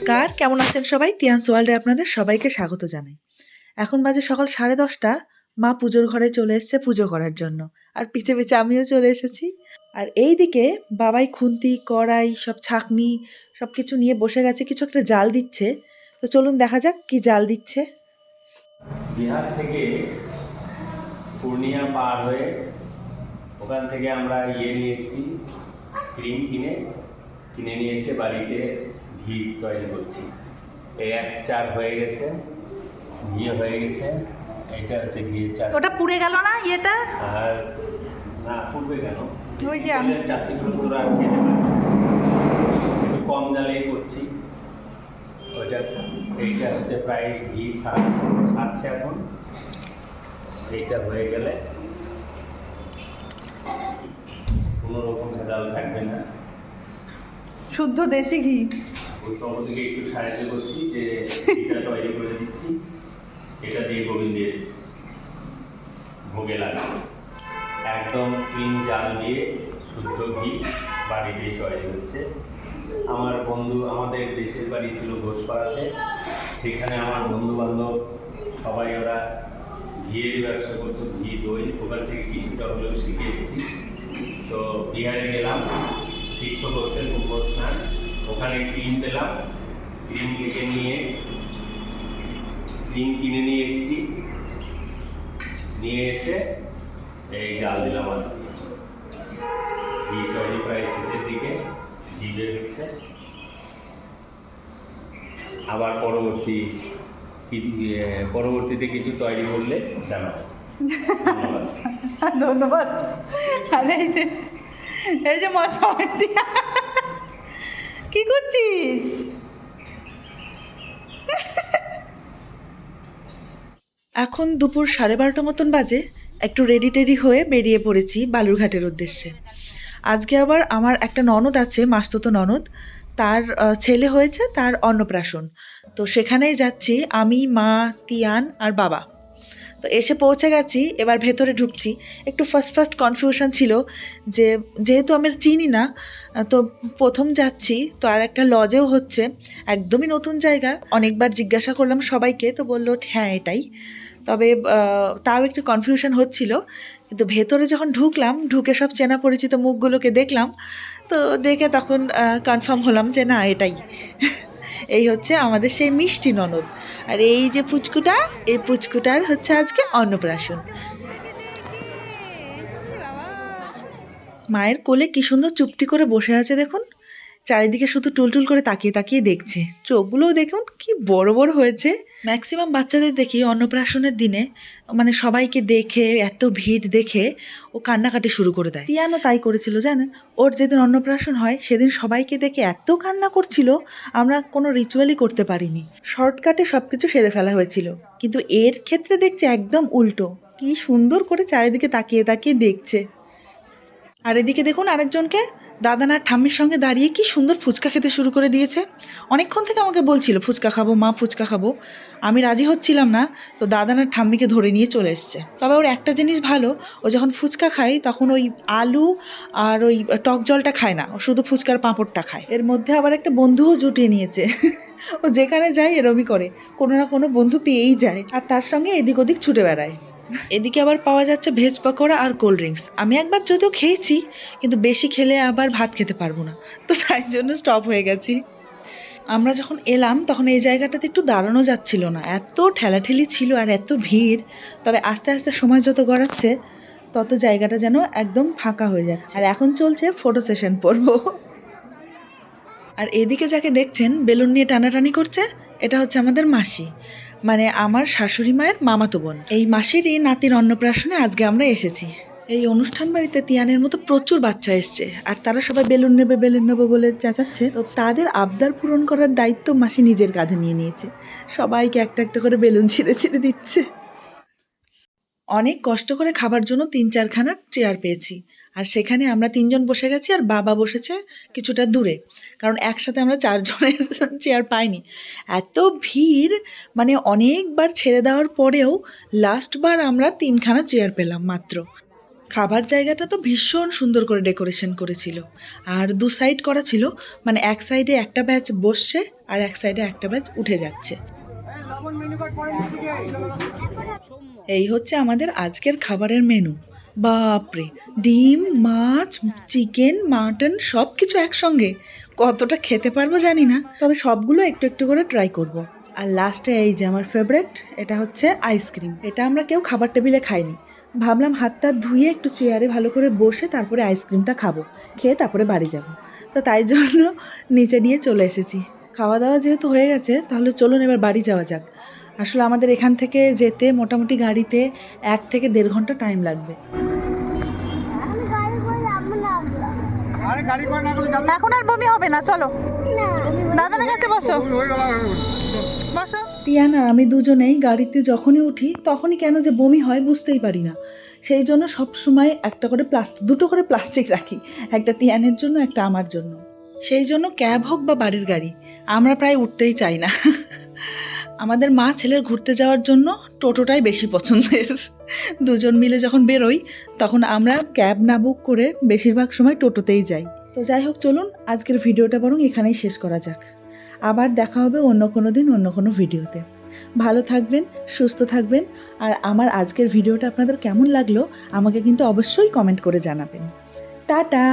নমস্কার, কেমন আছেন সবাই? তিয়ান্স ওয়ার্ল্ডে আপনাদের সবাইকে স্বাগত জানাই। এখন বাজে সকাল সাড়ে দশটা, মা পুজোর ঘরে চলে এসেছে পুজো করার জন্য। আর পিছে পিছে আমিও চলে এসেছি। আর এই দিকে বাবাই খুন্তি, কড়াই, সব ছাকনি সব কিছু নিয়ে বসে গেছে, কিছু একটা জাল দিচ্ছে। তো চলুন দেখা যাক কি জাল দিচ্ছে। বিহার থেকে পূর্ণিয়া পার হয়ে ওখান থেকে আমরা ইয়ে নিয়ে এসেছি, ক্রিম কিনে। কিনে নিয়ে এসে বাড়িতে ঘি তৈরি করছি। এই এক চার হয়ে গেছে ঘি হয়ে গেছে এটা হচ্ছে ঘিয়ের চার ওটা পুড়ে গেল না ইয়েটা? আর না পূর্বে কেন? ওই যে আমি- চাচিগুলো তোরা আর খেতে পারে একটু কম জালেই করছি। ওইটা এইটা হচ্ছে প্রায় ঘি সার সারছে এখন। এইটা হয়ে গেলে কোনো রকম ভেজাল থাকবে না। শুদ্ধ দেশি ঘি। ওই থেকে একটু সাহায্য করছি যে ঘিটা তৈরি করে দিচ্ছি। এটা দিয়ে গোবিন্দের ভোগে লাগাবো একদম ক্লিন জাল দিয়ে শুদ্ধ ঘি বাড়িতেই তৈরি হচ্ছে। আমার বন্ধু, আমাদের দেশের বাড়ি ছিল ঘোষপাড়াতে। সেখানে আমার বন্ধু বান্ধব সবাই ওরা ঘিয়ের ব্যবসা করতো, ঘি, দই। ওখান থেকে কিছুটা হলেও শিখে এসেছি। তো বিহারে গেলাম, তীর্থ করতে কুম্ভ স্নান। ওখানে ক্রিম পেলাম, ক্রিম কেটে নিয়ে, ক্রিম কিনে নিয়ে এসেছি। নিয়ে এসে এই জাল দিলাম আজকে। ঘি তৈরি প্রায় শেষের দিকে, ঘি বের হচ্ছে। আবার পরবর্তী পরবর্তীতে কিছু তৈরি করলে জানাব। ধন্যবাদ। ধন্যবাদ। এই যে এই যে মশা কি করছিস? এখন দুপুর সাড়ে বারোটা মতন বাজে, একটু রেডি টেডি হয়ে বেরিয়ে পড়েছি বালুরঘাটের উদ্দেশ্যে। আজকে আবার আমার একটা ননদ আছে, মাস্তত ননদ। তার ছেলে হয়েছে, তার অন্নপ্রাশন। তো সেখানেই যাচ্ছি আমি, মা, তিয়ান আর বাবা। তো এসে পৌঁছে গেছি, এবার ভেতরে ঢুকছি। একটু ফার্স্ট ফার্স্ট কনফিউশন ছিল যে, যেহেতু আমি চিনি না, তো প্রথম যাচ্ছি, তো আর একটা লজেও হচ্ছে, একদমই নতুন জায়গা। অনেকবার জিজ্ঞাসা করলাম সবাইকে, তো বলল হ্যাঁ এটাই। তবে তাও একটু কনফিউশন হচ্ছিল। কিন্তু ভেতরে যখন ঢুকলাম, ঢুকে সব চেনা পরিচিত মুখগুলোকে দেখলাম, তো দেখে তখন কনফার্ম হলাম যে, না, এটাই। এই হচ্ছে আমাদের সেই মিষ্টি ননদ। আর এই যে পুচকুটা, এই পুচকুটার হচ্ছে আজকে অন্নপ্রাশন। মায়ের কোলে কি সুন্দর চুপটি করে বসে আছে দেখুন। চারিদিকে শুধু টুলটুল করে তাকিয়ে তাকিয়ে দেখছে। চোখগুলোও দেখুন কি বড় বড় হয়েছে। ম্যাক্সিমাম বাচ্চাদের দেখি অন্নপ্রাশনের দিনে মানে সবাইকে দেখে এত ভিড় দেখে ও কান্নাকাটি শুরু করে দেয়। টিয়ানো তাই করেছিল জানেন? ওর যেদিন অন্নপ্রাশন হয় সেদিন সবাইকে দেখে এত কান্না করছিল আমরা কোনো রিচুয়ালই করতে পারিনি। শর্টকাটে সব কিছু সেরে ফেলা হয়েছিল। কিন্তু এর ক্ষেত্রে দেখছি একদম উল্টো। কি সুন্দর করে চারিদিকে তাকিয়ে তাকিয়ে দেখছে। আর এদিকে দেখুন আরেকজনকে। দাদানার ঠাম্মির সঙ্গে দাঁড়িয়ে কি সুন্দর ফুচকা খেতে শুরু করে দিয়েছে? অনেকক্ষণ থেকে আমাকে বলছিল, ফুচকা খাব, মা, ফুচকা খাব। আমি রাজি হচ্ছিলাম না, তো দাদানার ঠাম্মিকে ধরে নিয়ে চলে এসছে। তবে ওর একটা জিনিস ভালো, ও যখন ফুচকা খায়, তখন ওই আলু আর ওই টক জলটা খায় না, ও শুধু ফুচকার পাঁপড়টা খায়। এর মধ্যে আবার একটা বন্ধুও জুটিয়ে নিয়েছে। ও যেখানে যায়, এরমই করে। কোনো না কোনো বন্ধু পেয়েই যায়, আর তার সঙ্গে এদিক ওদিক ছুটে বেড়ায়। এদিকে আবার পাওয়া যাচ্ছে ভেজ পকোড়া আর কোল্ড ড্রিঙ্কস। আমি একবার যদিও খেয়েছি, কিন্তু বেশি খেলে আবার ভাত খেতে পারব না। তো তাই জন্য স্টপ হয়ে গেছি। আমরা যখন এলাম, তখন এই জায়গাটাতে একটু দাঁড়ানো যাচ্ছিল না। এত ঠেলাঠেলি ছিল আর এত ভিড়। তবে আস্তে আস্তে সময় যত গড়াচ্ছে, তত জায়গাটা যেন একদম ফাঁকা হয়ে যাচ্ছে। আর এখন চলছে ফটো সেশন পড়ব আর এদিকে যাকে দেখছেন, বেলুন নিয়ে টানাটানি করছে, এটা হচ্ছে আমাদের মাসি। মানে আমার শাশুড়ি মায়ের মামাতো বোন। এই মাসিরই নাতির অন্নপ্রাশনে আজকে আমরা এসেছি। এই অনুষ্ঠান বাড়িতে তিয়ানের মতো প্রচুর বাচ্চা এসছে। আর তারা সবাই বেলুন নেবে বেলুন নেবে বলে চেঁচাচ্ছে। তো তাদের আবদার পূরণ করার দায়িত্ব মাসি নিজের কাঁধে নিয়ে নিয়েছে। সবাইকে একটা একটা করে বেলুন ছিঁড়ে ছিঁড়ে দিচ্ছে। অনেক কষ্ট করে খাবার জন্য তিন চারখানা চেয়ার পেয়েছি। আর সেখানে আমরা তিনজন বসে গেছি আর বাবা বসেছে কিছুটা দূরে। কারণ একসাথে আমরা চারজনের চেয়ার পাইনি। এত ভিড় মানে অনেকবার ছেড়ে দেওয়ার পরেও লাস্টবার আমরা তিনখানা চেয়ার পেলাম মাত্র। খাবার জায়গাটা তো ভীষণ সুন্দর করে ডেকোরেশন করেছিল। আর দু সাইড করা ছিল মানে এক সাইডে একটা ব্যাচ বসছে আর এক সাইডে একটা ব্যাচ উঠে যাচ্ছে। এই হচ্ছে আমাদের আজকের খাবারের মেনু বাপরে, ডিম, মাছ, চিকেন, মাটন সব কিছু একসঙ্গে। কতটা খেতে পারব জানি না, তবে সবগুলো একটু একটু করে ট্রাই করব। আর লাস্টে এই যে আমার ফেভারেট এটা হচ্ছে আইসক্রিম এটা আমরা কেউ খাবার টেবিলে খাইনি। ভাবলাম হাতটা ধুয়ে একটু চেয়ারে ভালো করে বসে তারপরে আইসক্রিমটা খাব। খেয়ে তারপরে বাড়ি যাব। তো তাই জন্য নিচে নিয়ে চলে এসেছি। খাওয়া দাওয়া যেহেতু হয়ে গেছে, তাহলে চলুন এবার বাড়ি যাওয়া যাক। আসলে আমাদের এখান থেকে যেতে মোটামুটি গাড়িতে এক থেকে দেড় ঘণ্টা টাইম লাগবে। এখন আর বমি হবে না চলো। দাদার কাছে বসো। বসো। তিয়ান আর আমি দুজনেই গাড়িতে যখনই উঠি তখনই কেন যে বমি হয় বুঝতেই পারি না। সেই জন্য সব সময় একটা করে প্লাস্টিক দুটো করে প্লাস্টিক রাখি। একটা তিয়ানের জন্য একটা আমার জন্য। সেই জন্য ক্যাব হোক বা বাড়ির গাড়ি আমরা প্রায় উঠতেই চাই না। আমাদের মা ছেলের ঘুরতে যাওয়ার জন্য টোটোটাই বেশি পছন্দের। দুজন মিলে যখন বেরোই, তখন আমরা ক্যাব না বুক করে বেশিরভাগ সময় টোটোতেই যাই। তো যাই হোক, চলুন আজকের ভিডিওটা বরং এখানেই শেষ করা যাক। আবার দেখা হবে অন্য কোনো দিন, অন্য কোনো ভিডিওতে। ভালো থাকবেন, সুস্থ থাকবেন, আর আমার আজকের ভিডিওটা আপনাদের কেমন লাগল, আমাকে কিন্তু অবশ্যই কমেন্ট করে জানাবেন। টাটা!